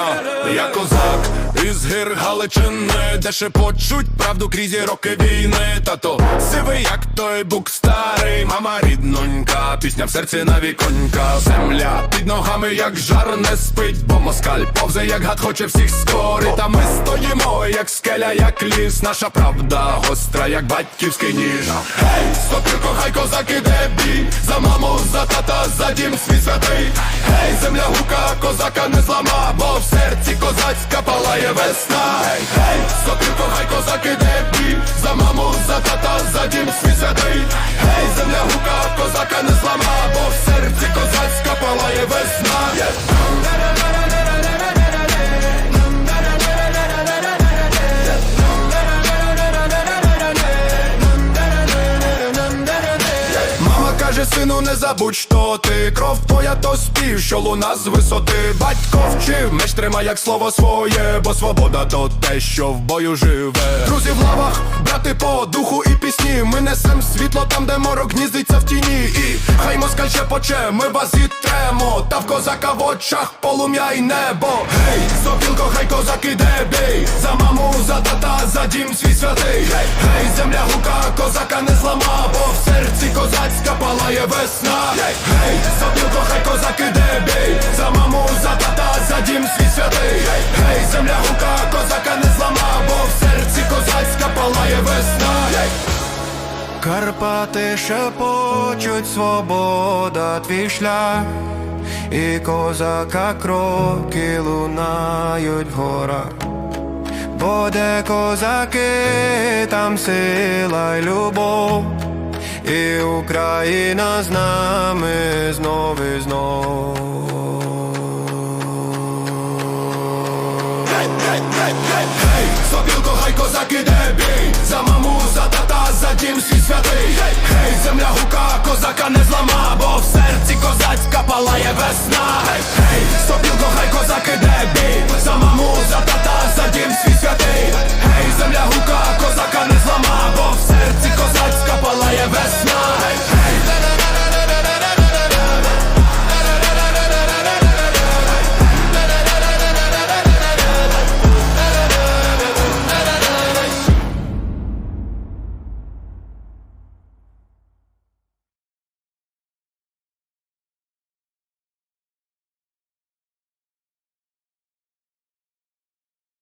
Я, я козак із гір Галичини, де шепочуть правду крізь роки війни. Тато сивий, як той бук старий, мама ріднонька, пісня в серці на віконька. Земля під ногами, як жар не спить, бо москаль повзе, як гад хоче всіх скорити. Та ми стоїмо, як скеля, як ліс. Наша правда гостра, як батьківський ніж. Гей, сопілко, хай козак іде бій За маму, за тата, за дім свій святий. Гей, земля гука, козака не злама, бо в серці козацька палає весна. Гей, гей, сопілко, хай козак іде бій За маму, за тата, за дім свій святий. Гей, земля сину, не забудь, що ти кров твоя, то спів, що луна з висоти. Батько вчив, меч тримай як слово своє, бо свобода то те, що в бою живе. Друзі в лавах, брати по духу і пісні. Ми несем світло там, де морок гніздиться в тіні. І хай москаль поче, ми вас зітремо. Та в козака в очах полум'я й небо. Гей, сопілко, хай козак іде бій. За маму, за тата, за дім свій святий. Гей, гей, земля гука, козака не злама, бо в серці козацька палає весна. Гей, гей, сопілко, хай козак іде бій. За маму, за тата, за дім свій святий. Гей, гей, земля гука, козака не злама, бо в серці козацька палає весна. Гей, Карпати шепочуть, свобода твій шлях, і козака кроки лунають в горах. Бо де козаки, там сила й любов, і Україна з нами знов і знов. Гей, гей, гей, гей, гей, Сопілко, хай козак іде бій За за дім свій святий земля гука, козака не злама Бо в серці козацька палає весна Гей, гей, Сопілко, хай козак іде бій За маму, за тата, за дім свій